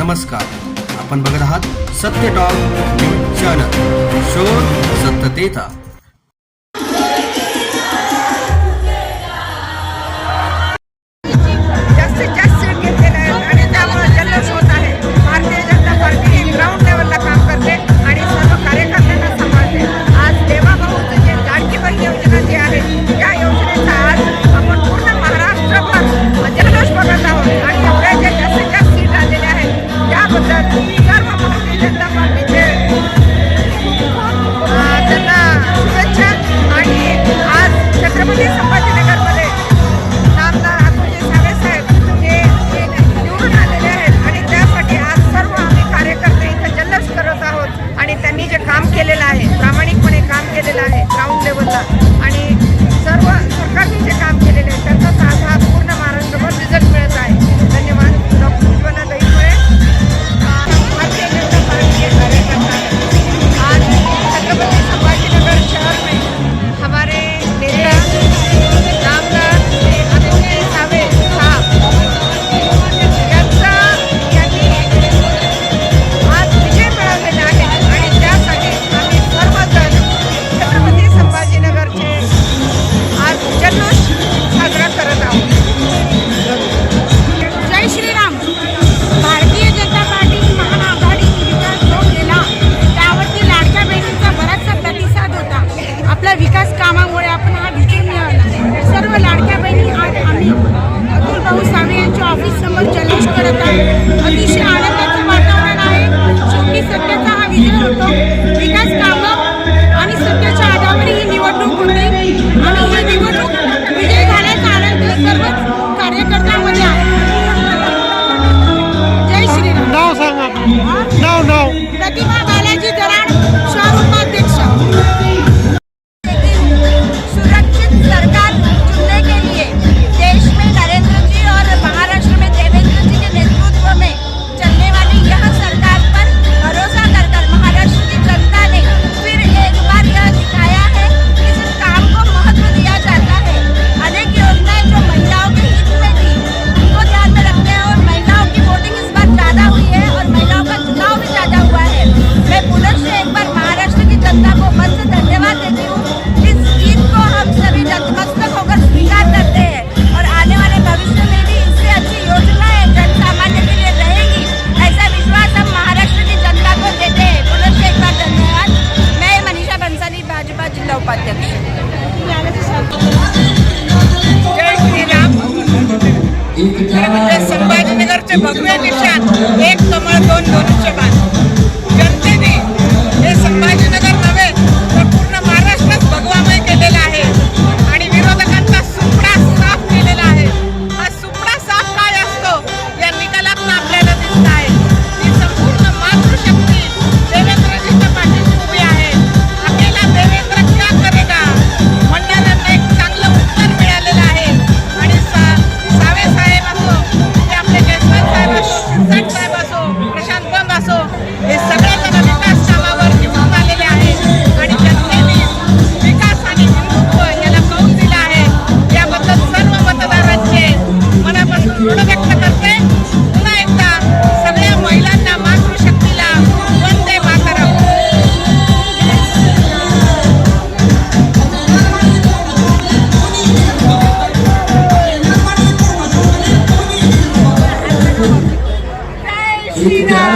नमस्कार। अपन बगत आहत सत्य टॉक न्यूज़ चैनल. शोध सत्यतेचा. त्यांना शुभेच्छा आणि आज छत्रपती आपण हा विजय मिळवला सर्व लाडक्या बहिणी आज आम्ही अतुल भाऊ सावे यांच्या ऑफिससमोर जल्लोष करत आहे अतिशय आनंदाचं वातावरण आहे. शेवटी सत्याचा हा विजय होतो. विकास ते म्हणजे संभाजीनगरचे भगवे निशाण एक कमळ दोन धनुष्यबाण.